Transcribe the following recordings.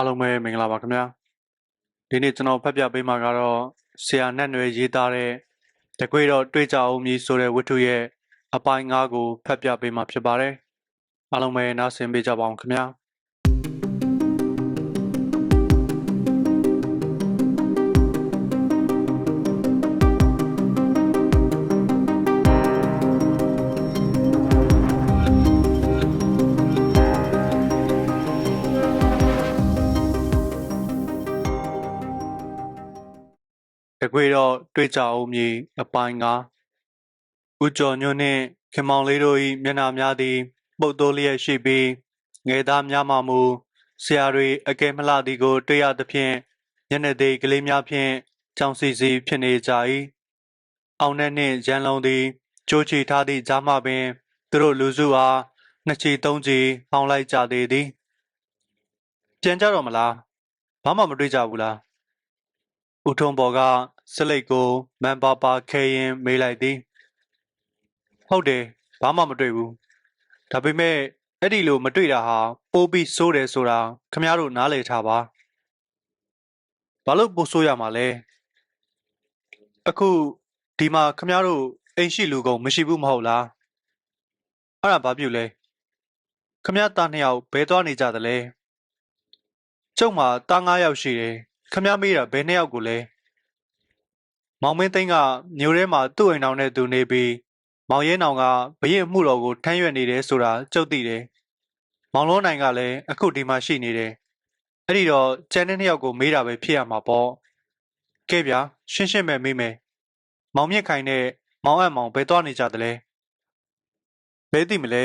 အားလုံးပဲမင်္ဂလာပါခင်ဗျာဒီနေ့ကျွန်တော်ဖတ်ပြပေးမှာကတော့ဆရာနဲ့ຫນွေရေးသားတဲ့တကွေတော့တွေးကြအောင်မြည်ဆိုတဲ့ဝတ္ထုရဲ့အပိုင်း၅ကိုဖတ်ပြပေးမှာဖြစ်ပါတယ်အားလုံးပဲနားဆင်ပေးကြပါအောင်ခင်ဗျာ တကွေတော့တွေ့ကြအောင်မြေအပိုင်းကဦးကျော်ညွန့်နှင့်ခင်မောင်လေးတို့၏မျက်နှာများသည်ပုတ်တိုးလျက်ရှိပြီးငယ်သားများမှမူဆရာတွေအကဲမလှသည်ကိုတွေ့ရသဖြင့်ညနေသေးကလေးများဖြင့်ကြောင်စီစီဖြစ်နေကြ၏အောင်နဲ့နှင့်ရန်လုံးသည်ကြိုးချီထားသည့်ကြားမှပင်သူတို့လူစုအားနှစ်ချီသုံးချီပေါင်းလိုက်ကြသေးသည်ပြန်ကြတော့မလားဘာမှမတွေ့ကြဘူးလားဦးထုံးပေါ်က စလိတ်ကိုမန်ပါပါခဲရင်မေးလိုက်သည်ဟုတ်တယ်ဘာမှမတွေ့ဘူးဒါပေမဲ့အဲ့ဒီလိုမတွေ့တာဟာပိုးပြီးစိုးတယ်ဆိုတာခမရတို့နားလည်ထားပါဘာလို့ပိုးဆိုးရမှာလဲအခုဒီမှာခမရတို့အိမ်ရှိလူကုန်မရှိဘူးမဟုတ်လားအဲ့ဒါဘာပြုလဲခမရသားနှစ်ယောက်ဘဲသွားနေကြသလဲကျုံမှာတားငါးယောက်ရှိတယ်ခမည်းမေးတာဘယ်နှစ်ယောက်ကိုလဲ မောင်မင်းသိန်းကမျိုးထဲမှာသူ့အိမ်အောင်နဲ့သူနေပြီးမောင်ရဲနောင်ကဘရင်မှုတော်ကိုထမ်းရွက်နေတယ်ဆိုတာကြုတ်သိတယ်မောင်လုံးနိုင်ကလည်းအခုဒီမှာရှိနေတယ်အဲ့ဒီတော့ကျန်တဲ့နှစ်ယောက်ကိုမေးတာပဲဖြစ်ရမှာပေါ့ကဲဗျာရှင်းရှင်းပဲမေးမယ်မောင်မြင့်ခိုင်နဲ့မောင်အပ်မောင်ဘယ်သွားနေကြသလဲဘယ်သိမလဲ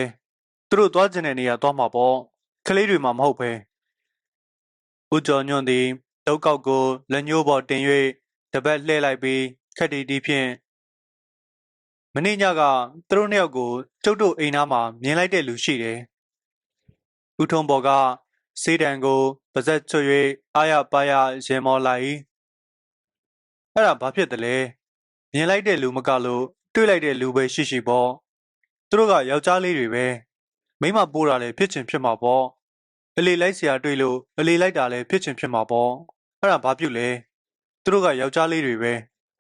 သူတို့သွားကျင်တဲ့နေရာသွားမှာပေါ့ကလေးတွေမှမဟုတ်ပဲဦးကျော်ညွန့်သည်တုတ်ကောက်ကိုလက်ညှိုးပေါ်တင်၍ တပတ်လှည့်လိုက်ပြီးခက်တီတီဖြင့်မနေ့ညကသူတို့နှစ်ယောက်ကိုကျုပ်တို့အိမ်သားမှာမြင်လိုက်တဲ့လူရှိတယ်။ဦးထုံးပေါ်ကစေးတံကိုပါဇက်ချွတ်၍အာရပါရရင်မောလိုက်၏။အဲ့ဒါဘာဖြစ်တယ်လဲ။မြင်လိုက်တဲ့လူမကလို့တွေ့လိုက်တဲ့လူပဲရှိရှိပေါ့။သူတို့ကယောက်ျားလေးတွေပဲ။မိန်းမပိုးတာလည်းဖြစ်ချင်ဖြစ်မှာပေါ့။အလေလိုက်เสียတွေ့လို့အလေလိုက်တာလည်းဖြစ်ချင်ဖြစ်မှာပေါ့။အဲ့ဒါဘာပြုလဲ။ သူတို့ကယောက်ျားလေးတွေပဲ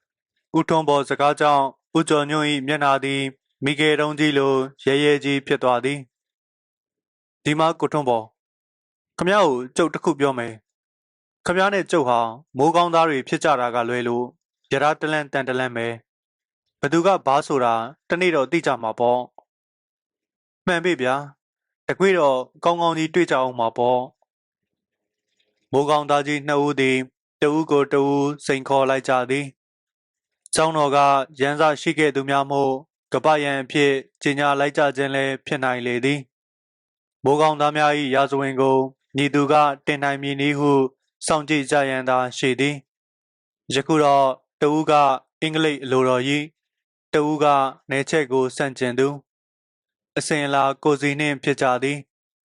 ။ဦးထုံးပေါ်စကားကြောင့်ဦးကျော်ညွန့်၏မျက်နှာသည်မိကေတုံးကြီးလိုရဲရဲကြီးဖြစ်သွားသည်။ဒီမှာကိုထုံးပေါ်ခမ ्या ကိုကျုပ်တစ်ခုပြောမယ်။ခမ ्या နဲ့ကျုပ်ဟာမိုးကောင်းသားတွေဖြစ်ကြတာကလွဲလို့ရတာတလန့်တန်တလန့်ပဲ။ဘသူကဘာဆိုတာတနေ့တော့သိကြမှာပေါ့။မှန်ပြီဗျာ။တကွေးတော့ကောင်းကောင်းကြီးတွေ့ကြအောင်မှာပေါ့။မိုးကောင်းသားကြီးနှစ်ဦးသည် တဦးကိုတဦးစိန်ခေါ်လိုက်ကြသည်။ကျောင်းတော်ကရန်စာရှိခဲ့သူများမို့ကပ္ပယံအဖြစ်ကျင်ညာလိုက်ကြခြင်းလည်းဖြစ်နိုင်လေသည်။မိုးကောင်းသားများ၏ရာဇဝင်ကိုညီသူကတင်နိုင်မည်နည်းဟုစောင့်ကြည့်ကြရန်သာရှိသည်။ယခုတော့တဦးကအင်္ဂလိပ်အလိုတော်၏တဦးကနေချက်ကိုစန့်ကျင်သူအစဉ်အလာကိုစီနှင့်ဖြစ်ကြသည်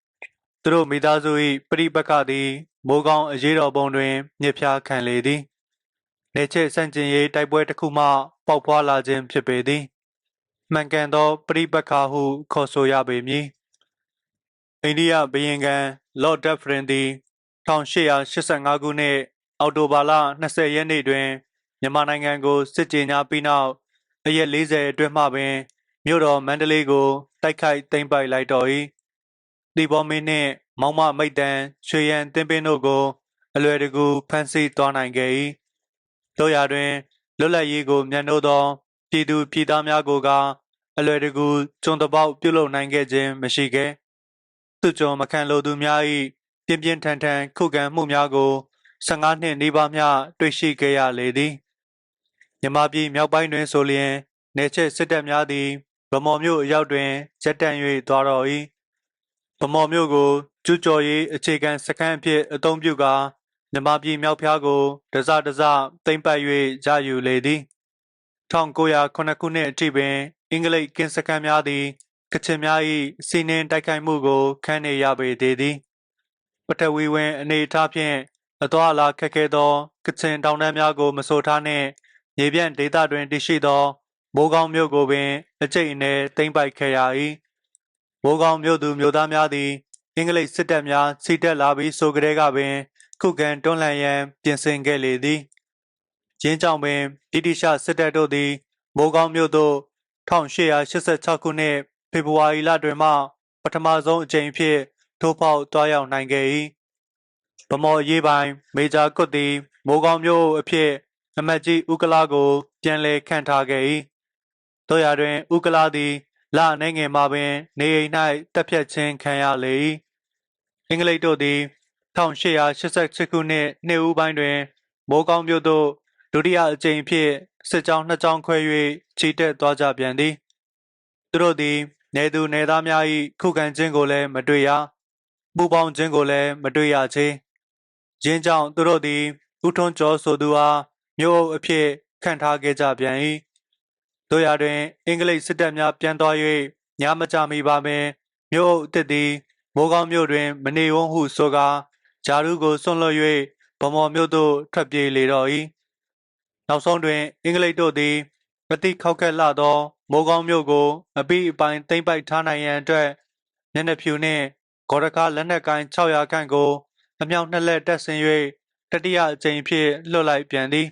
။သူတို့မိသားစု၏ပြိပက္ခသည် မိုးကောင်းအရေးတော်ပုံတွင်မြစ်ဖျားခံလေသည်။နေချက်စန့်ကျင်ရေးတိုက်ပွဲတစ်ခုမှ ပေါက်ဖွာလာခြင်းဖြစ်ပေသည်။မှန်ကန်သောပြိပက္ခဟုခေါ်ဆိုရပေမည်။အိန္ဒိယဘုရင်ခံလော့ဒ်ဒက်ဖရင်သည်1885ခုနှစ်အောက်တိုဘာလ20ရက်နေ့တွင်မြန်မာနိုင်ငံကိုစစ်ကြေညာပြီးနောက်အရက်40အတွင်းမှပင်မြို့တော်မန္တလေးကိုတိုက်ခိုက်သိမ်းပိုက်လိုက်တော်၏တီဘောမင်းနှင့် မောင်မမိတ်တန်ရွှေရန်တင်းပင်းတို့ကို အလွယ်တကူဖမ်းဆီးသွားနိုင်ခဲ့၏တို့ရာတွင်လွတ်လပ်ရေးကိုမြန်နိုးသောပြည်သူပြည်သားများကိုကအလွယ်တကူကျွန်းတပေါက်ပြုလုပ်နိုင်ခဲ့ခြင်းမရှိခဲ့သူကြုံမခံလိုသူများ၏ပြင်းပြင်းထန်ထန်ခုခံမှုများကို15နှစ်နီးပါးမျှတွေ့ရှိခဲ့ရလေသည်မြမပြည်မြောက်ပိုင်းတွင်ဆိုလျင်နေချက်စစ်တပ်များသည်ဗမော်မြို့အရောက်တွင်ရက်တန့်၍သွားတော်၏ ဗမော်မြို့ကိုကျူးကျော်ရေးအခြေခံစခန်းအဖြစ်အသုံးပြုကာမြမပြည်မြောက်ဖျားကိုတစတစသိမ့်ပတ်၍ရယူလေသည်1909ခုနှစ်အထိပင် အင်္ဂလိပ်ကင်းစခန်းများသည်ကချင်များ၏စီနင်းတိုက်ခိုက်မှုကိုခံနေရပေသေးသည်ပထဝီဝင်အနေအထားဖြင့်အသွာအလာခက်ခဲသောကချင်တောင်တန်းများကိုမဆိုထားနှင့်မြေပြန့်ဒေသတွင်တည်ရှိသောမိုးကောင်းမြို့ကိုပင်အကျိတ်အနယ်သိမ့်ပိုက်ခဲ့ရ၏ မိုးကောင်းမြို့သူမြို့သားများသည်အင်္ဂလိပ်စစ်တပ်များစီတက်လာပြီးဆိုကြတဲ့ကပင် ခုခံတွန်းလှန်ရန်ပြင်ဆင်ခဲ့လေသည်ရင်းကြောင့်ပင်ဗြိတိရှစစ်တပ်တို့သည်မိုးကောင်းမြို့သို့1886ခုနှစ်ဖေဖော်ဝါရီလတွင်မှပထမဆုံးအကြိမ်ဖြင့်ထိုးဖောက်တွားရောက်နိုင်ခဲ့၏ဗမော်ရေးပိုင်းမေဂျာကွတ်သည်မိုးကောင်းမြို့အဖြစ်အမတ်ကြီးဥက္ကလာကို ပြန်လည်ခန့်ထားခဲ့၏တို့ရာတွင်ဥက္ကလာသည် လအနေငယ်မှာပင် နေအိမ်၌တပ်ဖြတ်ခြင်းခံရလေ၏အင်္ဂလိပ်တို့သည်1888ခုနှစ်နှစ်ဦးပိုင်းတွင်မိုးကောင်းမြို့သို့ဒုတိယအကြိမ်ဖြင့်စစ်ကြောင်းနှစ်ကြောင်းခွဲ၍ခြိတက်သွားကြပြန်သည်သူတို့သည်နေသူနေသားများ၏ခုခံခြင်းကိုလည်းမတွေ့ရပူပေါင်းခြင်းကိုလည်းမတွေ့ရချေရင်းကြောင့်သူတို့သည်ဥထွန်းကျော်ဆိုသူအားမြို့အုပ်အဖြစ်ခန့်ထားခဲ့ကြပြန်၏ တို့ရာတွင်အင်္ဂလိပ်စစ်တပ်များပြန်သွား၍ညမကြမီပါပင်မြို့အုပ်အသစ်သည်မိုးကောင်းမြို့တွင် မနေဝန်းဟုဆိုကာဂျာရုကိုဆွန့်လွတ်၍ဗမော်မြို့သို့ထွက်ပြေးလေတော့၏နောက်ဆုံးတွင် အင်္ဂလိပ်တို့သည်မတိခောက်ခက်လာသော မိုးကောင်းမြို့ကိုအပိအပိုင်းသိမ့်ပိုက်ထားနိုင်ရန်အတွက်မျက်နှာဖြူနှင့်ဂေါ်ရကားလက်နက်ကိုင်း600ခန့်ကိုအမြောက်နှစ်လက်တက်ဆင်၍တတိယအကြိမ်ဖြင့်လွှတ်လိုက်ပြန်သည်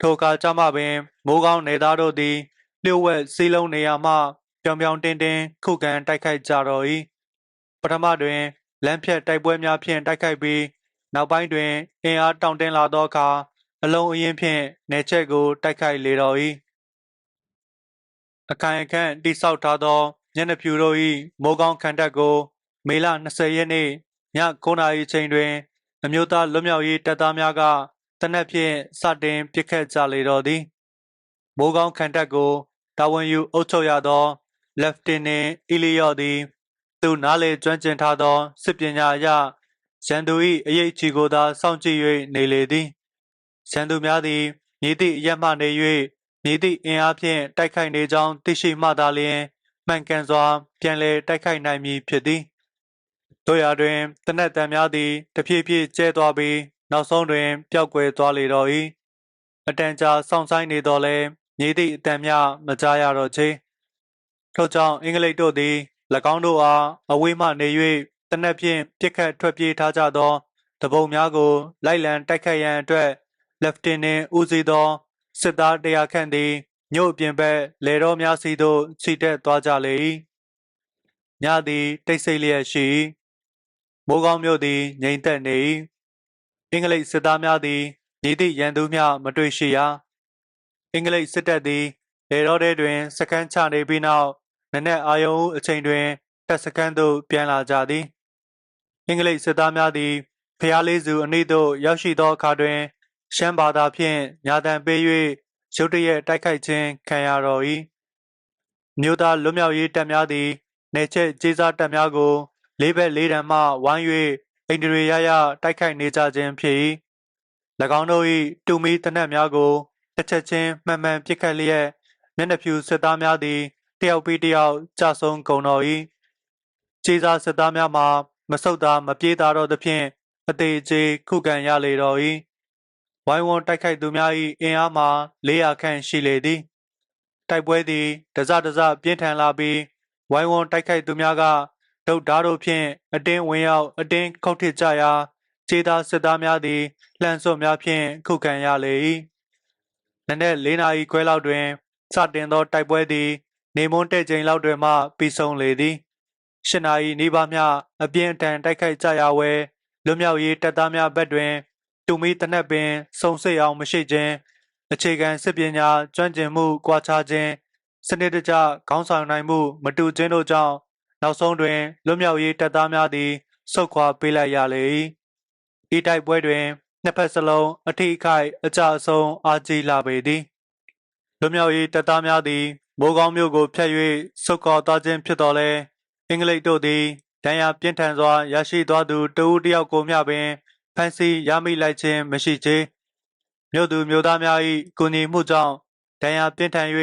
ထိုအခါကျမှပင် မိုးကောင်းနေသားတို့သည်လျှို့ဝှက်စည်းလုံးနေရာမှပြောင်ပြောင်တင်းတင်းခုခံတိုက်ခိုက်ကြတော့၏ပထမတွင်လမ်းဖြတ်တိုက်ပွဲများဖြင့်တိုက်ခိုက်ပြီးနောက်ပိုင်းတွင်အင်အားတောင့်တင်းလာသောအခါအလုံးအင်းဖြင့်နေချက်ကိုတိုက်ခိုက်လေတော့၏အခိုင်အခန့်တိဆောက်ထားသောညနေဖြူတို့၏မိုးကောင်းခံတပ်ကို မေလ20ရက်နေ့ည9:00နာရီချိန်တွင် အမျိုးသားလွတ်မြောက်ရေးတပ်သားများက တနက်ဖြင့်စတင်ပစ်ခတ်ကြလေတော့သည်မိုးကောင်းခံတပ်ကိုတာဝန်ယူအုပ်ချုပ်ရသော Lieutenant Elliot သည်သူနားလေကျွမ်းကျင်ထားသောစစ်ပညာအရရန်သူ၏အရေးချီကိုသာစောင့်ကြည့်၍နေလေသည်ရန်သူများသည်မြည်သည့်အရက်မှနေ၍မြည်သည့်အင်အားဖြင့်တိုက်ခိုက်နေကြောင်းသိရှိမှသာလျှင်မှန်ကန်စွာ ပြန်လည်တိုက်ခိုက်နိုင်မည်ဖြစ်သည်တို့ရာတွင်တနက်တန်များသည်တဖြည်းဖြည်းကျဲသွားပြီး နောက်ဆုံးတွင်ပျောက်ကွယ်သွားလေတော့၏အတန်ကြာစောင့်ဆိုင်နေတော့လဲမြည်သည့်အတန်များမကြားရတော့ချေထို့ကြောင့်အင်္ဂလိပ်တို့သည်၎င်းတို့အားအဝေးမှနေ၍တနက်ဖြင့်ပြစ်ခတ်ထွက်ပြေးထားကြသောတပုံများကိုလိုက်လံတိုက်ခတ်ရန်အတွက်လက်ဖတင်နင့်ဦးစီးသောစစ်သားတရာခန့်သည်မြို့အပြင်ဘက်လေတော်များစီသို့ခြိတက်သွားကြလေ၏ညသည်တိတ်ဆိတ်လျက်ရှိ၏မိုးကောင်းမြို့သည်ငြိမ်သက်နေ၏ အင်္ဂလိပ်စစ်သားများသည်ညီသည့်ရန်သူမျှမတွေ့ရှိရအင်္ဂလိပ်စစ်တပ်သည်လေတော်ထဲတွင်စခန်းချနေပြီးနောက်နနက်အာယုံအချိန်တွင်တပ်စခန်းသို့ပြန်လာကြသည်အင်္ဂလိပ်စစ်သားများသည်ဖျားလေးစုအနီးသို့ရောက်ရှိသောအခါတွင် ရှမ်းဘာသာဖြင့်ညာတံပေး၍ရုတ်တရက်တိုက်ခိုက်ခြင်းခံရတော်၏မြို့သားလွတ်မြောက်ရေးတပ်များသည်နေချက်ကြေးစားတပ်များကိုလေးဘက်လေးတံမှဝိုင်း၍ အိန္ဒြေရရတိုက်ခိုက်နေကြခြင်းဖြစ်၏၎င်းတို့၏တူမီတနက်များကိုတစ်ချက်ချင်းမှန်မှန်ပစ်ခတ်လျက်မျက်နှာဖြူစစ်သားများသည်တယောက်ပြီးတယောက်ကြဆုံကုန်တော်၏ခြေစားစစ်သားများမှာမဆုတ်သာမပြေးသာတော့သဖြင့်အသေးချေခုခံရလေတော်၏ဝိုင်းဝန်းတိုက်ခိုက်သူများ၏အင်အားမှာ400ခန့်ရှိလေသည်တိုက်ပွဲသည်တစတစပြင်းထန်လာပြီးဝိုင်းဝန်းတိုက်ခိုက်သူများက ဒုတ်ဓားတို့ဖြင့်အတင်းဝင်ရောက်အတင်းခုတ်ထစ်ကြရာခြေသားစစ်သားများသည်လှန်စွပ်များဖြင့်ခုခံရလေ၏နနက်၄နာရီခွဲလောက်တွင်စတင်သောတိုက်ပွဲသည် နေမွန်းတဲ့ချိန်လောက်တွင်မှပြီးဆုံးလေသည်၈နာရီနီးပါးမျှအပြင်းအထန်တိုက်ခိုက်ကြရဝဲလွတ်မြောက်ရေးတပ်သားများဘက်တွင်တူမီတနက်ပင်စုံစိတ်အောင်မရှိခြင်းအခြေခံစစ်ပညာကျွမ်းကျင်မှုကွာခြားခြင်းစနစ်တကျခေါင်းဆောင်နိုင်မှု မတူခြင်းတို့ကြောင့် နောက်ဆုံးတွင်လွတ်မြောက်ရေးတပ်သားများသည်ဆုတ်ခွာပေးလိုက်ရလေ၏ဤတိုက်ပွဲတွင်နှစ်ဖက်စလုံးအထိအခိုက်အကြအဆုံးအာကြီးလာပေသည်လွတ်မြောက်ရေးတပ်သားများသည်မိုးကောင်းမြို့ကိုဖျက်၍ဆုတ်ခွာသွားခြင်းဖြစ်တော်လဲအင်္ဂလိပ်တို့သည်ဒဏ်ရာပြင်းထန်စွာရရှိသွားသူတဦးတယောက်ကိုမျှပင်ဖမ်းဆီးရမိလိုက်ခြင်းမရှိချေမြို့သူမြို့သားများ၏ကူညီမှုကြောင့်ဒဏ်ရာပြင်းထန်၍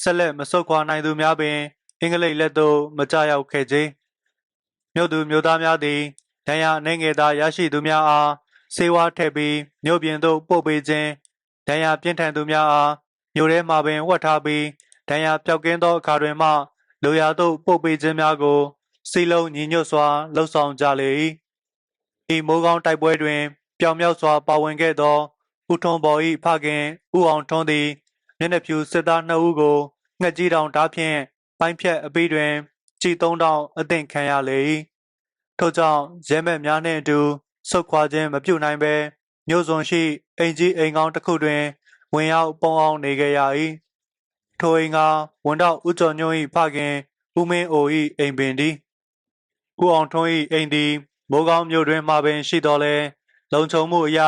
ဆက်လက်မဆုတ်ခွာနိုင်သူများပင် အင်္ဂလိပ်လက်သို့မကြရောက်ခဲ့ချေမြို့သူမြို့သားများသည်ဒဏ်ရာအနေငယ်သာရရှိသူများအားစေဝါထည့်ပြီးမြို့ပြင်သို့ပို့ပေးခြင်းဒဏ်ရာပြင်းထန်သူများအားမြို့ထဲမှာပင်ဝတ်ထားပြီးဒဏ်ရာပျောက်ကင်းသောအခါတွင်မှလိုရာသို့ပို့ပေးခြင်းများကိုစီလုံးညီညွတ်စွာလှုပ်ဆောင်ကြလေ၏ဤမိုးကောင်းတိုက်ပွဲတွင်ပြောင်မြောက်စွာပါဝင်ခဲ့သောဦးထွန်းပေါ်၏ဖခင်ဦးအောင်ထွန်းသည်မျက်နှာဖြူစစ်သားနှစ်ဦးကိုငှက်ကြီးတောင်ဓာဖြင့် ပိုင်းဖြတ်အပြီးတွင်ကြည်သုံးတောင်အသင့်ခံရလေ၏ထို့ကြောင့်ရဲမက်များနှင့်အတူဆုတ်ခွာခြင်းမပြုနိုင်ဘဲမြို့စွန်ရှိအိမ်ကြီးအိမ်ကောင်းတစ်ခုတွင် ဝင်ရောက်ပုံအောင်နေခဲ့ရ၏ထိုအိမ်ကဝန်တော်ဦးကျော်ညွန့်၏ဖခင်ဦးမင်းအို၏အိမ်ပင်သည်ဦးအောင်ထွန်း၏အိမ်သည်မိုးကောင်းမြို့တွင်မှပင်ရှိတော်လဲလုံခြုံမှုအရ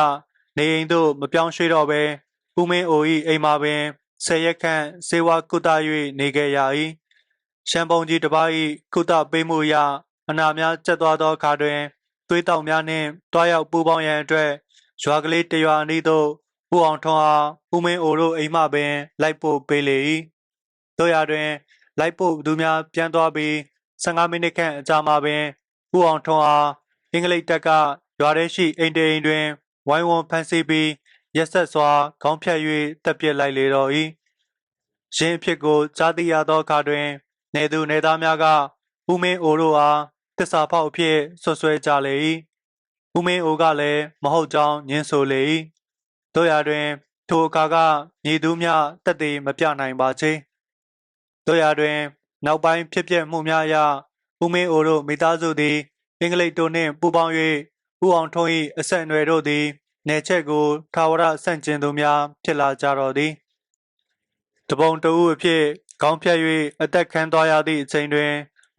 နေအိမ်သို့မပြောင်းရွှေ့တော့ဘဲဦးမင်းအို၏အိမ်မှာပင်ဆယ်ရက်ခန့်စေဝါကုသ၍နေခဲ့ရ၏ ရှမ်းပုံကြီးတစ်ပါး၏ကုသပေးမှုအရအနာများကျက်သွားသောအခါတွင်သွေးတောက်များနှင့်တွားရောက်ပူပေါင်းရန်အတွက်ရွာကလေးတစ်ရွာအနီးသို့ဦးအောင်ထွန်းအားဦးမင်းအိုတို့အိမ်မှပင်လိုက်ပို့ပေးလေ၏တို့ရတွင် လိုက်ပို့သူများပြန်သွားပြီး15မိနစ်ခန့်အကြာမှာပင်ဦးအောင်ထွန်းအားအင်္ဂလိပ်တပ်ကရွာထဲရှိအိမ်တအိမ်တွင် ဝိုင်းဝန်းဖမ်းဆီးပြီးရက်ဆက်စွာခေါင်းဖြတ်၍တပ်ပစ်လိုက်လေတော့၏ရင်းအဖြစ်ကိုကြားသိရသောအခါတွင် နေသူနေသားများကဦးမင်းအိုတို့အားတစ္ဆာဖောက်အဖြစ်ဆွဆွဲကြလေ၏ဦးမင်းအိုကလည်းမဟုတ်ကြောင်းညင်းဆိုလေ၏တို့ရာတွင် ထိုအခါကညီသူများတက်သေးမပြနိုင်ပါချေတို့ရာတွင် နောက်ပိုင်းဖြစ်ပျက်မှုများအရဦးမင်းအိုတို့မိသားစုသည်အင်္ဂလိပ်တို့နှင့်ပူးပေါင်း၍ဦးအောင်ထွန်း၏အဆက်အနွယ်တို့သည်နေချက်ကိုထာဝရဆန့်ကျင်သူများဖြစ်လာကြတော်သည်တပုံတဦးအဖြစ် ခေါင်းဖြတ်၍အသက်ခံသွားရသည့်အချိန်တွင်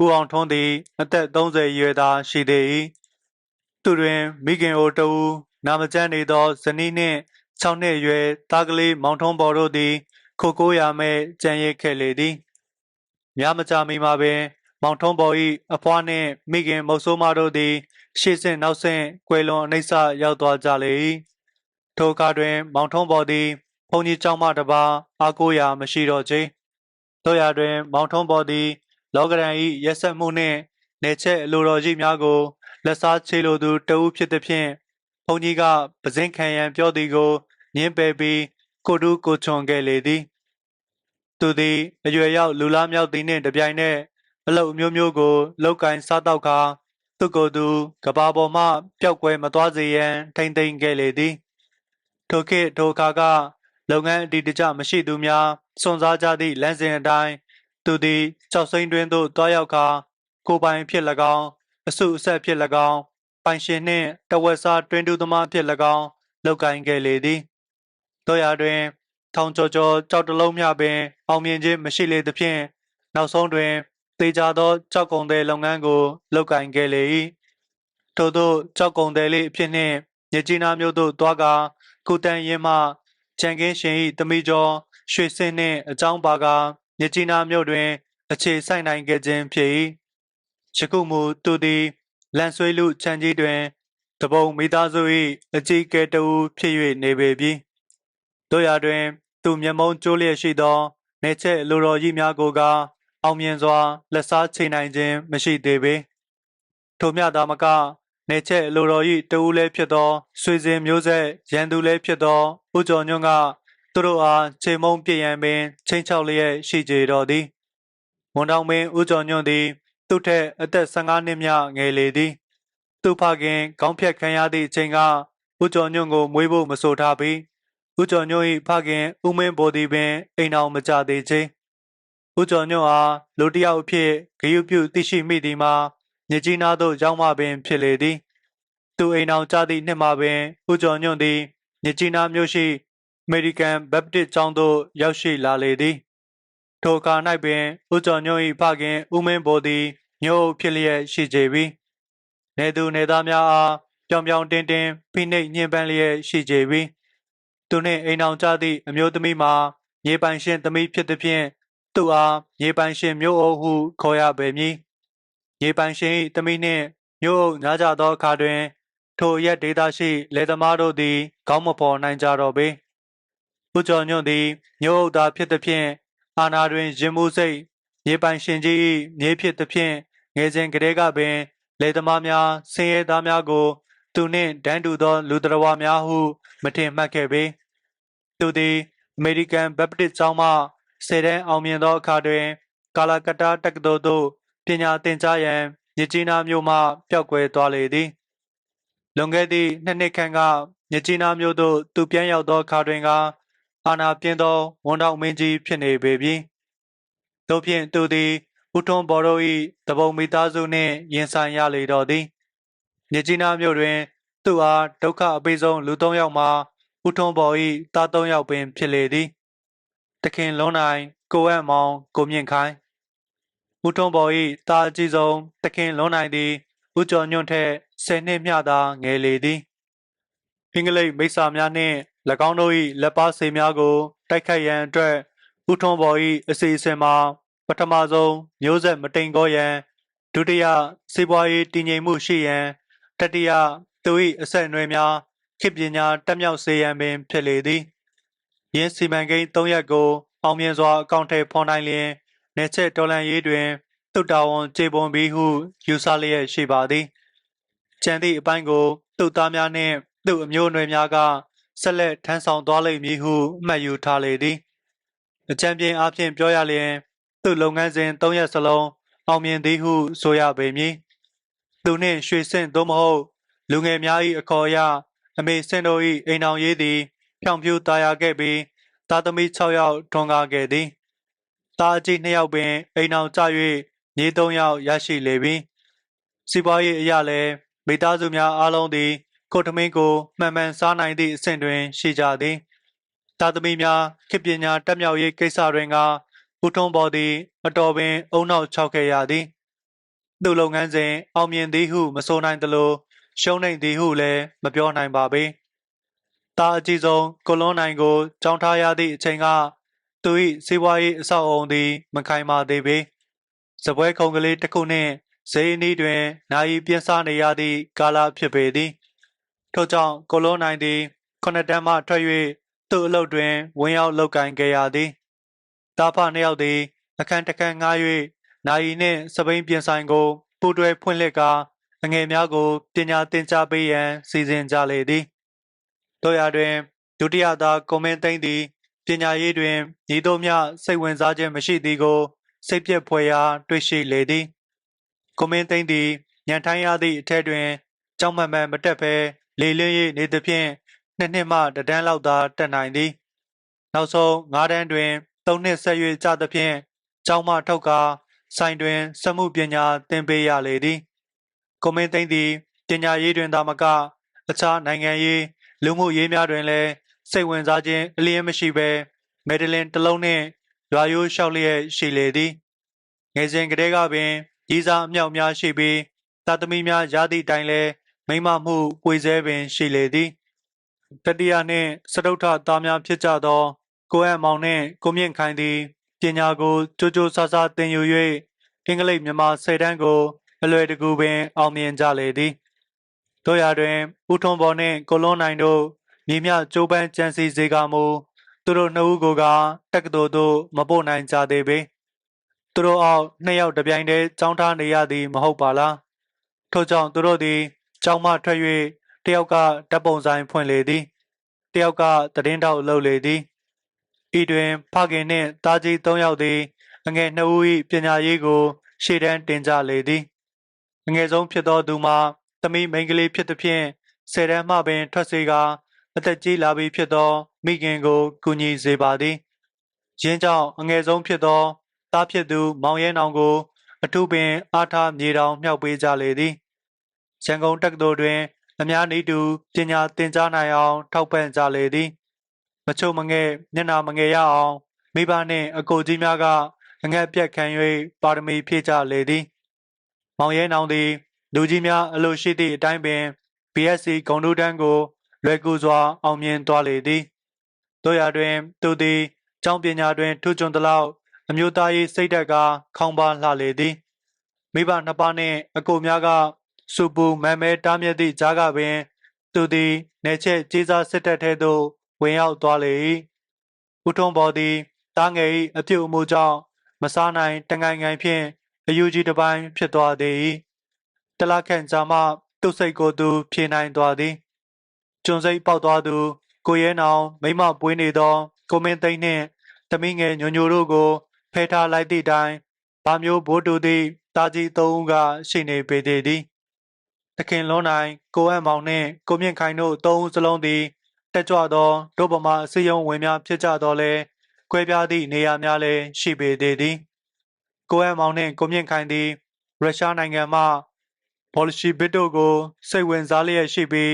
ဦးအောင်ထွန်းသည် အသက်30အရွယ်သားရှိသေး၏သူတွင် မိခင်အိုတဦးနာမကျန်းနေသောဇနီးနှင့်6နှစ်အရွယ်သားကလေးမောင်ထွန်းပေါ်တို့သည် ခိုကိုးရမဲ့ကြံရစ်ခဲ့လေသည်မြမကြမီမှာပင် မောင်ထွန်းပေါ်၏အဖွားနှင့် မိခင်မုတ်ဆိုးမတို့သည် ရှေ့ဆင့်နောက်ဆင့်ကွယ်လွန်အနှိမ့်ဆရောက်သွားကြလေ၏ထိုအခါတွင် မောင်ထွန်းပေါ်သည်ဘုန်းကြီးကျောင်းမှတပါအားကိုးရာမရှိတော့ချေ တို့ရာတွင် မောင်ထွန်းပေါ်သည် လောကရန်၏ရက်ဆက်မှုနှင့်နေချက်အလိုတော်ကြီးများကိုလက်စားချေလိုသူတဦးဖြစ်သည်ဖြင့်ဘုန်းကြီးကပဇင်းခံရန်ပြောသည်ကိုညင်းပယ်ပြီးကိုတူးကိုချွန်ခဲ့လေသည် သူသည်အရွယ်ရောက်လူလားမြောက်သည်နှင့်တပြိုင်နက်အလုပ်အမျိုးမျိုးကိုလောက်ကင်စားတော့ခါသူကိုယ်သူကဘာပေါ်မှပျောက်ကွယ်မသွားစေရန်ထိမ့်သိမ့်ခဲ့လေသည်ထိုခေတ်ထိုအခါကလုပ်ငန်းအတီတကျမရှိသူများ စွန့်စားကြသည့်လမ်းစဉ်အတိုင်းသူသည်ကြောက်စိမ့်တွင်သို့တွားရောက်ခါကိုယ်ပိုင်ဖြစ်၎င်းအစုအဆက်ဖြစ်၎င်းပိုင်ရှင်နှင့်တဝက်စားတွင်တူသမားဖြစ်၎င်းလောက်ကင်ခဲ့လေသည်တို့ရာတွင် ထောင်ကျော်ကျော်ကြောက်တလုံးမျှပင် အောင်မြင်ခြင်းမရှိလေသဖြင့်နောက်ဆုံးတွင်သေချာသောကြောက်ကုံတဲ့လုပ်ငန်းကိုလုပ်ကင်ခဲ့လေ၏ထို့သောကြောက်ကုံတဲ့လေးအဖြစ်နှင့်မြကြီးနားမြို့သို့တွားကာကုတန်ရင်မှချန်ကင်းရှင်၏တမိကျော် ရွှေစင်းနှင့်အကြောင်းပါကာမြကြီးနားမြို့တွင် အခြေဆိုင်နိုင်ခဲ့ခြင်းဖြစ်၏ယခုမူသူသည်လန်ဆွေးလူချန်ကြီးတွင်တပုံမိသားစု၏အကြီးကဲတဦးဖြစ်၍နေပေပြီတို့ရာတွင် သူမျက်မုံးကျိုးလျက်ရှိသောနေချက်လူတော်ကြီးများကိုက အောင်မြင်စွာလက်စားချိန်နိုင်ခြင်းမရှိသေးပေထို့မြသာမကနေချက်လူတော်၏တဦးလည်းဖြစ်သောဆွေစဉ်မျိုးဆက်ရန်သူလည်းဖြစ်သောဦးကျော်ညွန့်က သူတို့အားချိန်မုံပြည့်ရန်ပင်ချိန်ချောက်လျက်ရှိကြတော်သည်ဝန်တောင်ပင်ဦးကျော်ညွန့်သည် သူထက်အသက်15နှစ်မြငယ်လေသည် သူဖခင်ခေါင်းဖြတ်ခံရသည့်အချိန်ကဦးကျော်ညွန့်ကိုမွေးဖို့မဆိုထားပြီးဦးကျော်ညွန့်၏ဖခင်ဦးမင်းဘော်ဒီပင်အိမ်အောင်မကြသေးချေဦးကျော်ညွန့်အားလူတစ်ယောက်အဖြစ်ဂရုပြုသိရှိမိသည်မှာမြကြီးနားသို့ရောက်မှပင်ဖြစ်လေသည် သူအိမ်အောင်ကြသည့်နှစ်မှာပင်ဦးကျော်ညွန့်သည်မြကြီးနားမြို့ရှိအ မေရိကန်ဘက်ပတစ်ကျောင်းသို့ရောက်ရှိလာလေသည်ထိုအခါ၌ပင်ဦးကျော်ညွန့်၏ဖခင်ဦးမင်းဘော်သည်မြို့အုပ်ဖြစ်လျက်ရှိကြပြီနေသူနေသားများအားပြောင်ပြောင်တင်းတင်းဖိနှိပ်ညှဉ်းပန်းလျက်ရှိကြပြီသူနှင့်အိမ်အောင်ကြသည့်အမျိုးသမီးမှာမြေပိုင်ရှင်သမီးဖြစ်သည်ဖြင့်သူအားမြေပိုင်ရှင်မျိုးအုပ်ဟုခေါ်ရပေမည်မြေပိုင်ရှင်၏သမီးနှင့်မျိုးအုပ်ညားကြသောအခါတွင် ထိုရက်ဒေသရှိလယ်သမားတို့သည်ခေါင်းမဖော်နိုင်ကြတော့ပေ ဦးကျော်ညွန့်သည်မျိုးအုပ်သားဖြစ်သည်ဖြင့်အာနာတွင်ရင်မှုစိတ်မြေပိုင်ရှင်ကြီး၏မြေဖြစ်သည်ဖြင့်ငယ်စဉ်ကတည်းကပင်လယ်သမားများဆင်းရဲသားများကို သူနှင့်တန်းတူသော လူတော်ဝါများဟု မထင်မှတ်ခဲ့ပေသူသည်အမေရိကန်ဘက်ပတစ်ကျောင်းမှဆယ်တန်းအောင်မြင်သောအခါတွင် ကာလာကတ္တာတက္ကသိုလ်သို့ပညာသင်ကြားရန်မြစ်ကြီးနားမြို့မှပျောက်ကွယ်သွားလေသည်လွန်ခဲ့သည့်နှစ်နှစ်ခန့်ကမြစ်ကြီးနားမြို့သို့သူပြန်ရောက်သောအခါတွင်က အာနာပြင်းသောဝန်တော်မင်းကြီးဖြစ်နေပေပြီတို့ဖြင့်သူသည်ဦးထွန်းဘော်တို့၏တပုံမိသားစုနှင့်ရင်ဆိုင်ရလေတော်သည်မြစ်ကြီးနားမြို့တွင် သူအားဒုက္ခအပိဆုံးလူ၃ယောက်မှာဦးထွန်းဘော်၏သား၃ယောက်ပင်ဖြစ်လေသည်တခင်လွန်နိုင်ကိုအပ်မောင်ကိုမြင့်ခိုင်ဦးထွန်းဘော်၏သားအကြီးဆုံးတခင်လွန်နိုင်သည်ဦးကျော်ညွန့်ထက်10နှစ်မျှသာငယ်လေသည်အင်္ဂလိပ်မိစ္ဆာများနှင့်၎ င်းတို့၏လက်ပါစေများကို တိုက်ခိုက်ရန်အတွက်ဦးထွန်းဘော်၏အစီအစဉ်မှာ ပထမဆုံးမျိုးဆက်မတိမ်ကောရန်ဒုတိယစေပွားရေးတည်ငြိမ်မှုရှိရန်တတိယသူ၏အဆက်အနွယ်များခေတ်ပညာတက်မြောက်စေရန်ပင် ဖြစ်လေသည်ယင်းစီမံကိန်း၃ရက်ကို အောင်မြင်စွာအကောင့်ထဲဖော်နိုင်လျင်နေချက်တော်လန်ရေးတွင်တုတ်တာဝန်ကျေပွန်ပြီးဟုယူဆလျက်ရှိပါသည်ကျန်သည့်အပိုင်းကိုသူ့သားများနှင့်သူ့အမျိုးအနွယ်များက ဆက်လက်ထမ်းဆောင်သွားလိမ့်မည်ဟုမှတ်ယူထားလေသည်အကြံပြင်းအားဖြင့်ပြောရလျင်သူ့လုပ်ငန်းစဉ်၃ရက်စလုံးအောင်မြင်သည်ဟုဆိုရပေမည်သူနှင့်ရွှေစင့်သို့မဟုတ်လူငယ်များ၏အခေါ်အရအမေစင်တို့၏အိမ်တော်ရေးသည်ဖြောင်ပြူตายရခဲ့ပြီးသားသမီး6ယောက်ထွန်းကားခဲ့သည်သားအကြီး2ယောက်ပင်အိမ်တော်ကျ၍မြေ3ယောက်ရရှိလေပြီစီးပွားရေးအရာလည်းမိသားစုများအားလုံးသည် ကိုထမင်းကိုမှန်မှန်စားနိုင်သည့်အဆင့်တွင် ရှိကြသည်သားသမီးများခေပညာတက်မြောက်ရေးကိစ္စတွင်ကဦးထုံးပေါ်သည်အတော်ပင်အုံနောက်ခြောက်ခဲ့ရသည်သူ့လုပ်ငန်းစဉ်အောင်မြင်သည်ဟုမဆိုနိုင်သလိုရှုံးနိုင်သည်ဟုလည်းမပြောနိုင်ပါပေ။တာအကြီးဆုံးကိုလွန်နိုင်ကိုကြောင်းထားရသည့်အချိန်ကသူ၏စီးပွားရေးအဆောက်အုံသည် မခိုင်မာသေးပေ။စပွဲခုံကလေးတစ်ခုနှင့်ဈေးအနီးတွင်နိုင်ပြင်းစားနေရသည့်ကာလဖြစ်ပေသည်။ ထို့ကြောင့်ကိုလွန်နိုင်သည်ခုနှစ်တန်းမှထွက်၍သူ့အလုပ်တွင်ဝင်ရောက်လုပ်ကိုင်ခဲ့ရသည်။တာဖနှစ်ယောက်သည်အခန်းတစ်ခန်းငှား၍နိုင်နှင့်စပိန်ပြင်ဆိုင်ကိုပူးတွဲဖွင့်လှစ်ကာအငယ်များကိုပညာသင်ကြားပေးရန်စီစဉ်ကြလေသည်တို့ရတွင်ဒုတိယသားကွန်မင်းသိန်းသည်ပညာရေးတွင်ညီတို့မျှစိတ်ဝင်စားခြင်းမရှိသည်ကိုစိတ်ပြက်ဖွယ်ရာတွေ့ရှိလေသည်ကွန်မင်းသိန်းသည်ညံထိုင်းရသည့်အထက်တွင်ကြောက်မှန်မှန်မတက်ဘဲ လေလင်း၍နေသဖြင့်နှစ်နှစ်မှတဒန်းလောက်သာတက်နိုင်သည် နောက်ဆုံး၅တန်းတွင်၃နှစ်ဆက်၍ကြသဖြင့်ကျောင်းမှထုတ်ကာဆိုင်တွင်စက်မှုပညာသင်ပေးရလေသည်ကွန်မင်းသိန်းသည်ပညာရေးတွင်သာမကအခြားနိုင်ငံရေးလူမှုရေးများတွင်လည်းစိတ်ဝင်စားခြင်းအလျင်းမရှိဘဲမယ်ဒလင်တစ်လုံးနှင့်ရွာရိုးလျှောက်လျက်ရှိလေသည်ငယ်စဉ်ကတည်းကပင်ကြီးစားအမြောက်များရှိပြီးသာသမီများရသည့်တိုင်လည်း မိမမှုပွေစဲပင်ရှိလေသည်တတိယနှင့်စတုထသားများဖြစ်ကြသော ကိုအံမောင်နှင့်ကိုမြင့်ခိုင်သည်ပညာကိုကြိုးကြိုးဆာဆာသင်ယူ၍အင်္ဂလိပ်မြန်မာဆယ်တန်းကိုအလွယ်တကူပင်အောင်မြင်ကြလေသည်တို့ရာတွင်ဦးထွန်းဘော်နှင့်ကိုလွန်နိုင်တို့မြေမြကျိုးပန်းကြံစီစေကမူသူတို့နှစ်ဦးကိုကတက္ကသိုလ်သို့မပို့နိုင်ကြသေးပေသူတို့အောက်နှစ်ယောက်တပြိုင်တည်းကြောင်းထားနေရသည်မဟုတ်ပါလားထို့ကြောင့်သူတို့သည် ကျောင်းမှထွက်၍တယောက်ကဓာတ်ပုံဆိုင်ဖွင့်လေသည်တယောက်ကသတင်းတောက်လုပ်လေသည်ဤတွင်ဖခင်နှင့်သားကြီး၃ယောက်သည်အငယ်နှစ်ဦး၏ပညာရေးကို ရှေ့တန်းတင်ကြလေသည်အငယ်ဆုံးဖြစ်သောသူမှာသမီးမိန်းကလေးဖြစ်သည်ဖြင့်ဆယ်တန်းမှပင်ထွက်စေကာအသက်ကြီးလာပြီဖြစ်သော မိခင်ကိုကူညီစေပါသည်။ယင်းကြောင့်အငယ်ဆုံးဖြစ်သော သားဖြစ်သူ မောင်ရဲနောင်ကို အထူးပင်အားထားမြေတောင်မြှောက်ပေးကြလေသည်။ ရန်ကုန်တက္ကသိုလ်တွင်အများနည်းတူပညာသင်ကြားနိုင်အောင် ထောက်ပံ့ကြလေသည်။မချို့မငဲ့မျက်နာမငယ်ရအောင်မိဘနှင့်အကိုကြီးများကအငတ်ပြတ်ခံ၍ပါရမီဖြည့်ကြလေသည်။မောင်ရဲနောင်သည်လူကြီးများအလို့ရှိသည့်အတိုင်းပင် BSc ဂုံတို့တန်းကို လွယ်ကူစွာ အောင်မြင်သွားလေသည်တို့ရာတွင် သူသည်ကျောင်းပညာတွင်ထူးချွန်သလောက်အမျိုးသားရေးစိတ်ဓာတ်ကခေါင်းပါလှလေသည်မိဘနှစ်ပါးနှင့်အကိုများက စူပူမဲမဲတားမြစ်သည့်ကြားကပင် သူသည်နေချက်ကြီးစားစစ်တပ်ထဲသို့ဝင်ရောက်သွားလေ၏ဦးထုံးပေါ်သည်တားငယ်၏အပြုတ်အမူကြောင့်မစားနိုင်တငိုင်ငိုင်ဖြင့်အယူကြီးတစ်ပိုင်းဖြစ်သွားသည်တလခန့်ကြာမှသူ့စိတ်ကိုသူဖြေနိုင်သွားသည်ကျွန်စိတ်ပေါက်သွားသူ ကိုရဲနောင် မိမပွေးနေသော ကိုမင်းသိန်းနှင့်သမီးငယ်ညိုညိုတို့ကိုဖဲထားလိုက်သည့်တိုင်ဘာမျိုးဘိုးတူသည့်တာကြီးသုံးဦးကရှိနေပေသေးသည် တခင်လွန်နိုင်ကိုအံ့မောင်နှင့်ကိုမြင့်ခိုင်တို့သုံးဦးစလုံးသည်တက်ကြွသောဒုဗမာအစည်းအရုံးဝင်များဖြစ်ကြသောလဲကွဲပြားသည့်နေရာများလည်းရှိပေသေးသည်ကိုအံ့မောင်နှင့်ကိုမြင့်ခိုင်သည်ရုရှားနိုင်ငံမှဘော်လရှီဘစ်တို့ကိုစိတ်ဝင်စားလျက်ရှိပြီး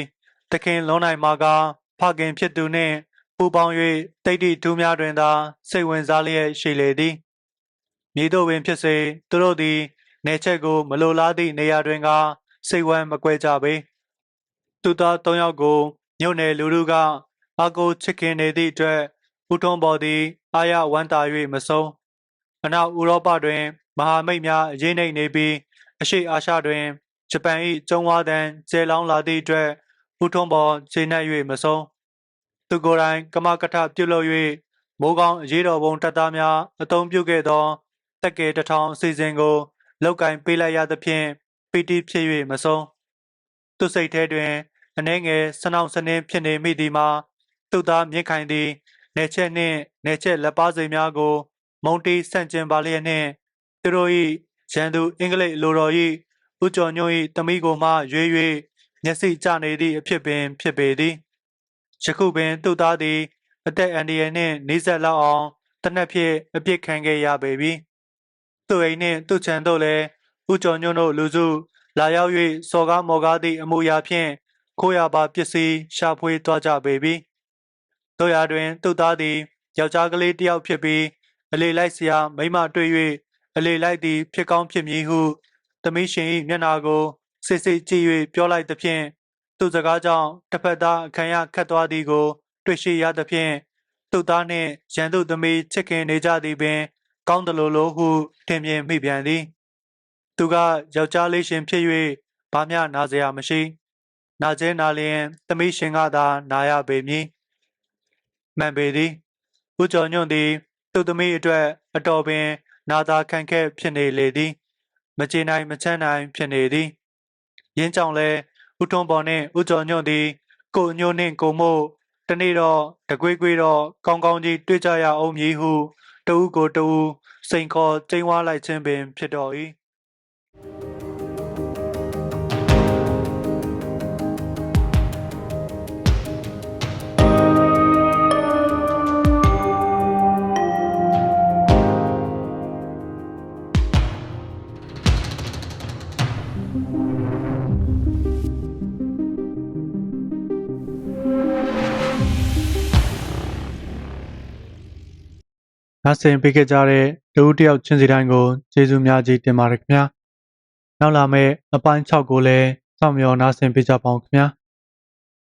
တခင်လွန်နိုင်မှာကဖခင်ဖြစ်သူနှင့်ပူးပေါင်း၍တိတ်တိထူးများတွင်သာစိတ်ဝင်စားလျက်ရှိလေသည်မည်သို့ပင်ဖြစ်စေသူတို့သည်နေချက်ကိုမလိုလားသည့်နေရာတွင်က စိတ်ဝမ်းမကွဲကြပေသူသား၃ယောက်ကိုညို့နယ်လူလူကအာကိုချစ်ခင်နေသည့်အတွက်ဦးထုံးပေါ်သည်အာရဝမ်းသာ၍မဆုံးအနောက်ဥရောပတွင် မဟာမိတ်များအရေးနှိမ့်နေပြီးအရှိအာရှတွင်ဂျပန်၏ကျုံဝါတန်ကျဲလောင်းလာသည့်အတွက်ဦးထုံးပေါ်ခြေနှက်၍မဆုံးသူကိုယ်တိုင်ကမကထပြုတ်လို့၍မိုးကောင်းအရေးတော်ပုံတပ်သားများအုံပြုခဲ့သောတက်ကဲတထောင်အစီအစဉ်ကိုလောက်ကင်ပေးလိုက်ရသဖြင့် ပီတိဖြစ်၍မဆုံးသူစိတ်ထဲတွင်အနှဲငယ်ဆနောက်စနင်းဖြစ်နေမိသည်မှာသူ့သားမြင့်ခိုင်သည်နေချက်နှင့်နေချက်လက်ပါစိများကို မုံတီဆန့်ကျင်ပါလျက်နှင့်သူတို့၏ရန်သူအင်္ဂလိပ်လိုတော်၏ဥကျော်ညွန့်၏တမိကိုမှရွေး၍မျက်စိကျနေသည့်အဖြစ်ပင်ဖြစ်ပေသည်ယခုပင်သူ့သားသည် အသက်အန္တရာယ်နှင့်နှိစက်လောက်အောင်တနက်ဖြင့်အပြစ်ခံခဲ့ရပေပြီသူ့အိမ်နှင့်သူ့ခြံတို့လည်း ဥကျော်ညွန့်တို့လူစုလာရောက်၍စော်ကားမော်ကားသည့်အမှုရာဖြင့်ခိုးရပါပစ္စည်းရှာဖွေသွားကြပေပြီတို့ရာတွင်သူ့သားသည်ယောက်ျားကလေးတစ်ယောက်ဖြစ်ပြီးအလေလိုက်စရာမိမတွေ့၍အလေလိုက်သည်ဖြစ်ကောင်းဖြစ်မည်ဟုသမီးရှင်၏မျက်နာကိုစစ်စစ်ကြည့်၍ပြောလိုက်သဖြင့်သူစကားကြောင့်တစ်ဖက်သားအခမ်းရခတ်သွားသည်ကို တွေ့ရှိရသဖြင့်သူ့သားနှင့်ရန်သူသမီးချစ်ခင်နေကြသည်ပင် ကောင်းတယ်လို့လို့ဟုထင်မြင်မိပြန်သည် သူကယောက်ျားလေးရှင်ဖြစ်၍ဘာမျှနာစရာမရှိနာကျဲနာလျင်သမီးရှင်ကသာနာရပေမည်မှန်ပေသည်ဦးကျော်ညွန့်သည် သူ့သမီးအတွက်အတော်ပင် နာသာခံခက်ဖြစ်နေလေသည်မကြေနိုင်မချမ်းနိုင်ဖြစ်နေသည်ရင်းကြောင့်လဲဦးထွန်းပေါ်နှင့်ဦးကျော်ညွန့်သည် ကိုညို့နှင့်ကိုမို့တနေ့တော့တကွေးကွေးတော့ကောင်းကောင်းကြီးတွေ့ကြရအောင်မည်ဟု တဦးကိုတဦးစိန်ခေါ်ကျိန်းဝါလိုက်ခြင်းပင်ဖြစ်တော်၏ နားဆင်ပေးခဲ့ကြတဲ့လူဦးတစ်ယောက်ချင်းစီတိုင်းကိုကျေးဇူးများကြီးတင်ပါတယ်ခင်ဗျာနောက်လာမယ့်အပိုင်း6ကိုလည်းစောင့်မျှော်နားဆင်ပေးကြပါဦးခင်ဗျာ